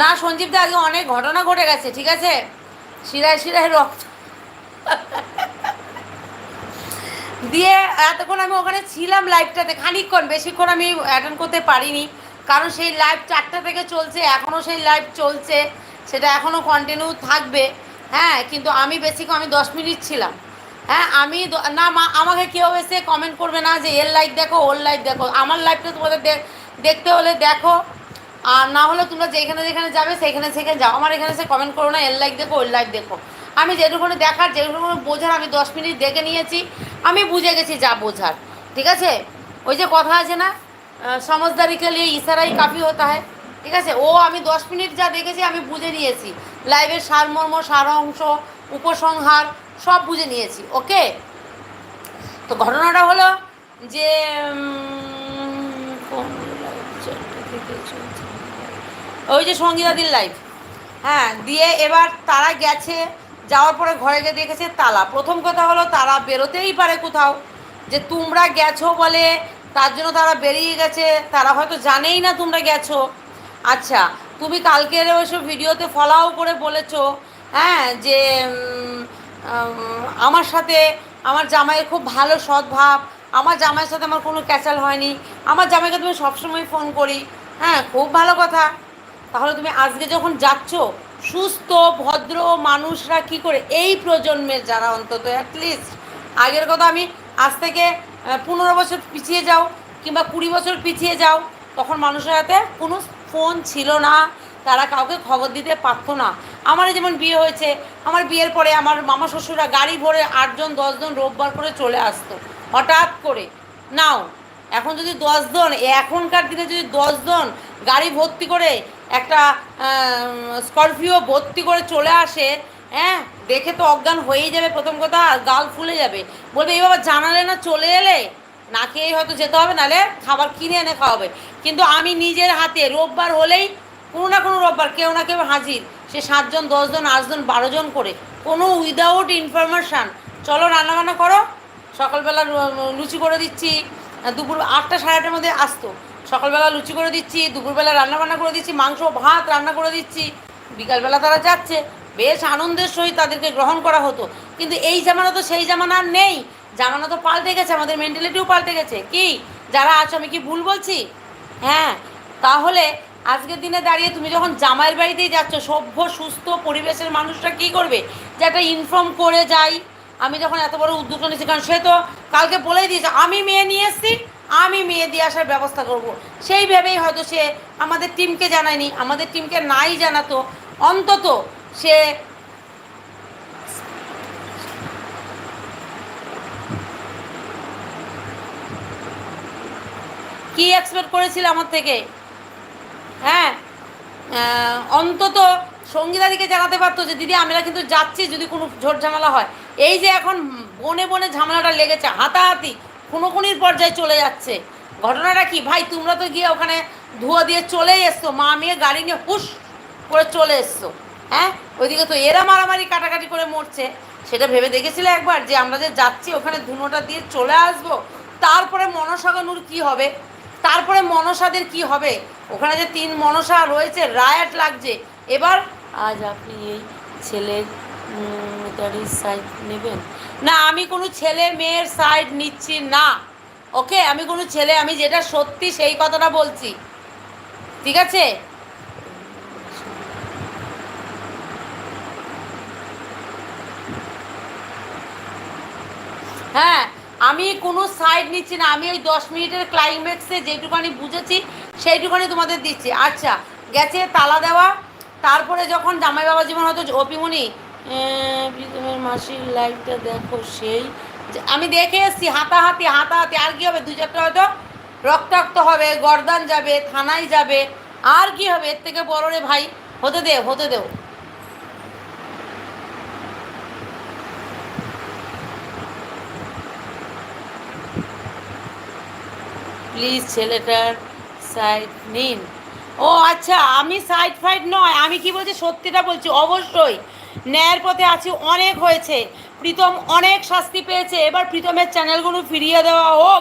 না, সঞ্জীব দা, আজকে অনেক ঘটনা ঘটে গেছে, ঠিক আছে? শিরায় শিরায় রক্ত। দিয়ে এতক্ষণ আমি ওখানে ছিলাম লাইভটাতে খানিকক্ষণ, বেশিক্ষণ আমি অ্যাটেন্ড করতে পারিনি, কারণ সেই লাইভ চারটা থেকে চলছে, এখনও সেই লাইভ চলছে, সেটা এখনও কন্টিনিউ থাকবে হ্যাঁ কিন্তু আমি বেশিক্ষণ আমি দশ মিনিট ছিলাম হ্যাঁ আমি না, মা, আমাকে কেউ এসে কমেন্ট করবে না যে, এর লাইভ দেখো, ওর লাইভ দেখো, আমার লাইভটা তোমাদের দেখতে হলে দেখো আর না হলে তোমরা যেখানে যেখানে যাবে সেখানে সেখানে যাও। আমার এখানে সে কমেন্ট করো না এর লাইভ দেখো ওর লাইভ দেখো। আমি যেটুকুনি দেখার যেটুকুনি বোঝার আমি দশ মিনিট দেখে নিয়েছি। আমি বুঝে গেছি যা বোঝার ঠিক আছে? ওই যে কথা আছে না আহ, সমঝদারিকে নিয়ে ইশারাই কাফি হতা হয় ঠিক আছে? ও আমি দশ মিনিট যা দেখেছি আমি বুঝে নিয়েছি। লাইভের সারমর্ম সারাংশ উপসংহার সব বুঝে নিয়েছি ওকে তো ঘটনাটা হলো যে কোন চলছে? ওই যে সঙ্গীতাদির লাইভ হ্যাঁ দিয়ে এবার তারা গেছে, যাওয়ার পরে ঘরে গিয়ে দেখেছে তালা। প্রথম কথা হলো তারা বেরোতেই পারে কোথাও। যে তোমরা গেছো বলে তার জন্য তারা বেরিয়ে গেছে, তারা হয়তো জানেই না তোমরা গেছো। আচ্ছা তুমি কালকের ওইসব ভিডিওতে ফলাও করে বলেছ হ্যাঁ যে আমার সাথে, আমার জামাইয়ের খুব ভালো সদ্ভাব আমার জামাইয়ের সাথে আমার কোনো ক্যাচাল হয়নি। আমার জামাইকে তুমি সবসময় ফোন করি। হ্যাঁ খুব ভালো কথা। তাহলে তুমি আজকে যখন যাচ্ছ, সুস্থ, ভদ্র মানুষরা কি করে এই প্রজন্মের যারা অন্তত অ্যাটলিস্ট আগের কথা আমি আজ থেকে পনেরো বছর পিছিয়ে যাও কিংবা কুড়ি বছর পিছিয়ে যাও, তখন মানুষের হাতে কোনো ফোন ছিল না। তারা কাউকে খবর দিতে পারতো না। আমার যেমন বিয়ে হয়েছে, আমার বিয়ের পরে আমার মামা শ্বশুররা গাড়ি ভরে আটজন, দশজন রোববার করে চলে আসতো, হঠাৎ করে। নাও এখন যদি দশজন, এখনকার দিনে যদি দশজন গাড়ি ভর্তি করে একটা স্করপিও ভর্তি করে চলে আসে হ্যাঁ? দেখে তো অজ্ঞান হয়েই যাবে প্রথম কথা গাল ফুলে যাবে। বলবে এই বাবা, জানালে না চলে এলে? না খেয়েই হয়তো যেতে হবে, নাহলে খাবার কিনে এনে খাওয়াবে। কিন্তু আমি নিজের হাতে, রোববার হলেই কোনো না কোনো রোববার কেউ না কেউ হাজির। সে সাতজন, দশজন, আটজন, বারোজন করে, কোনো উইদাউট ইনফরমেশান চলো, রান্নাবান্না করো। সকালবেলা লুচি করে দিচ্ছি। দুপুর আটটা, সাড়ে আটটার মধ্যে আসতো। সকালবেলা লুচি করে দিচ্ছি, দুপুরবেলা রান্না বান্না করে দিচ্ছি, মাংস, ভাত রান্না করে দিচ্ছি, বিকালবেলা তারা যাচ্ছে। বেশ আনন্দের সহিত তাদেরকে গ্রহণ করা হতো। কিন্তু এই জামানা তো সেই জামানা নেই। জামানা তো পাল্টে গেছে, আমাদের মেন্টালিটিও পাল্টে গেছে। কি? যারা আছো, আমি কি ভুল বলছি? হ্যাঁ তাহলে আজকের দিনে দাঁড়িয়ে তুমি যখন জামাইয়ের বাড়িতেই যাচ্ছ, সভ্য, সুস্থ পরিবেশের মানুষরা কি করবে? যে একটা ইনফর্ম করে যাই। আমি যখন এত বড় উদ্যোগ নিয়েছি, কারণ সে তো কালকে বলেই দিয়েছে, আমি মেয়ে নিয়ে এসেছি। আমি মেয়ে দিয়ে আসার ব্যবস্থা করব। সেই ভেবেই হয়তো সে আমাদের টিমকে জানায়নি। আমাদের টিমকে নাই জানাতো। অন্তত সে কি এক্সপেক্ট করেছিল আমার থেকে? হ্যাঁ অন্তত সঙ্গীতাদিকে জানাতে পারতো যে, দিদি, আমরা কিন্তু যাচ্ছি যদি কোনো ঝোট ঝামেলা হয়। এই যে এখন বনে বনে ঝামেলাটা লেগেছে, হাতাহাতি। খুনোখুনির পর্যায়ে চলে যাচ্ছে। ঘটনাটা কি? ভাই, তোমরা তো গিয়ে ওখানে ধুয়ো দিয়ে চলেই এসছো। মা মেয়ে গাড়ি নিয়ে হুস করে চলে এসছো। হ্যাঁ? ওইদিকে তো এরা মারামারি কাটাকাটি করে মরছে। সেটা ভেবে দেখেছিলে একবার যে আমরা যে যাচ্ছি ওখানে ধুনোটা দিয়ে চলে আসব? তারপরে মনসাগানুর কি হবে? তারপরে মনসাদের কি হবে? ওখানে যে তিন মনসা রয়েছে, রায়াট লাগছে। এবার আজ আপনি এই ছেলের না, আমি কোনো ছেলে মেয়ের সাইড নিচ্ছি না। ওকে, আমি কোনো ছেলে, আমি যেটা সত্যি সেই কথাটা বলছি। ঠিক আছে? হ্যাঁ আমি কোনো সাইড নিচ্ছি না। আমি ওই দশ মিনিটের ক্লাইম্যাক্সে যেটুকানি বুঝেছি সেইটুকানি তোমাদের দিচ্ছি। আচ্ছা গেছে তালা দেওয়া। তারপরে যখন জামাই বাবা জীবন হয়তো অপিমনি প্রীতমের মাসির লাইভটা দেখো সেই। আমি দেখে এসেছি, হাতাহাতি হাতাহাতি। আর কি হবে? দু চারটা হয়তো রক্তাক্ত হবে, গর্দান যাবে, থানায় যাবে। আর কি হবে? এর থেকে বড় রে ভাই, হতে দে, হতে দেও প্লিজ ছেলেটার সাইড নিন। ও আচ্ছা আমি সাইড ফাইড নয়, আমি কি বলছি? সত্যিটা বলছি, অবশ্যই। ন্যায়ের পথে আছি, অনেক হয়েছে। প্রীতম অনেক শাস্তি পেয়েছে। এবার প্রীতমের চ্যানেলগুলো ফিরিয়ে দেওয়া হোক।